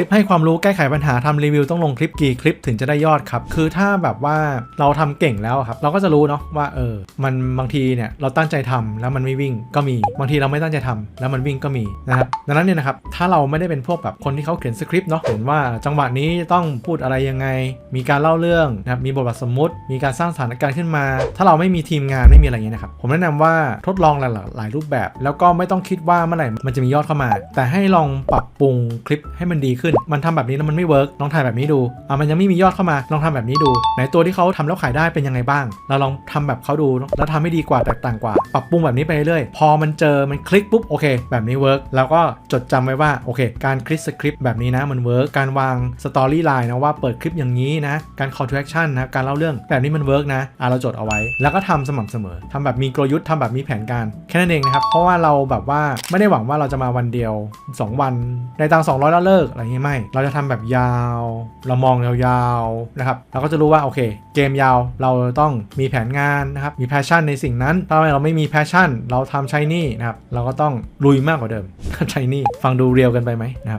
ลิปให้ความรู้แก้ไขปัญหาทำรีวิวต้องลงคลิปกี่คลิปถึงจะได้ยอดครับ คือถ้าแบบว่าเราทำเก่งแล้วครับ เราก็จะรู้เนาะว่าเออ มันบางทีเนี่ยเราตั้งใจทำแล้วมันไม่วิ่งก็มี บางทีเราไม่ตั้งใจทำแล้วมันวิ่งก็มีนะครับ ดังนั้นเนี่ยนะครับ ถ้าเราไม่ได้เป็นพวกแบบคนที่เขาเขียนสคริปต์เนาะ เห็นว่าจังหวะนี้ต้องพูดอะไรยังไง มีการเล่าเรื่องนะครับ มีบทบาทสมมุติ มีการสร้างสถานการณ์ขึ้นมา ถ้าเราไม่มีทีมงานไม่มีอะไรเงี้ยนะครับ ผมแนะนำว่าทดลองหลายหลายรูปแบบ แล้วก็ไม่ต้องคิดว่าเมื่อไหร่มันจะมียอดเข้ามา แต่ให้ลองปรับปรุงคลิปให้มันดีขึ้นมันทำแบบนี้แล้วมันไม่เวิร์กลองถ่ายแบบนี้ดูอะมันยังไม่มียอดเข้ามาลองทำแบบนี้ดู ไหนตัวที่เขาทำแล้วขายได้เป็นยังไงบ้าง เราลองทำแบบเขาดูแล้วทำให้ดีกว่าแตกต่างกว่า ปรับปรุงแบบนี้ไปเรื่อยๆพอมันเจอมันคลิกปุ๊บโอเค แบบนี้เวิร์กแล้วก็จดจำไว้ว่าโอเค การคลิกสคริปต์แบบนี้นะมันเวิร์กการวางสตอรี่ไลน์นะว่าเปิดคลิปอย่างนี้นะการ call to action นะการเล่าเรื่องแบบนี้มันเวิร์กนะอะเราจดเอาไว้ แล้วก็ทำสม่ำเสมอทำแบบมีกลยุทธ์ทำแบบมีแผนการแค่นั้นเองนะครับเพราะว่าเราแบบว่าไม่ได้หวังว่าเราจะมาวันเดียว 2 วัน ในตัง200แล้วเลิกอะไรอย่ี้ไม่ เราจะทำแบบยาว เรามองยาวๆนะครับ เราก็จะรู้ว่าโอเค เกมยาวเราต้องมีแผนงานนะครับ มีแพชชั่นในสิ่งนั้น ถ้าเราไม่มีแพชชั่น เราทำใช้นี่นะครับ เราก็ต้องลุยมากกว่าเดิมใช้นี่ ฟังดูเรียวกันไปไหมนะครับ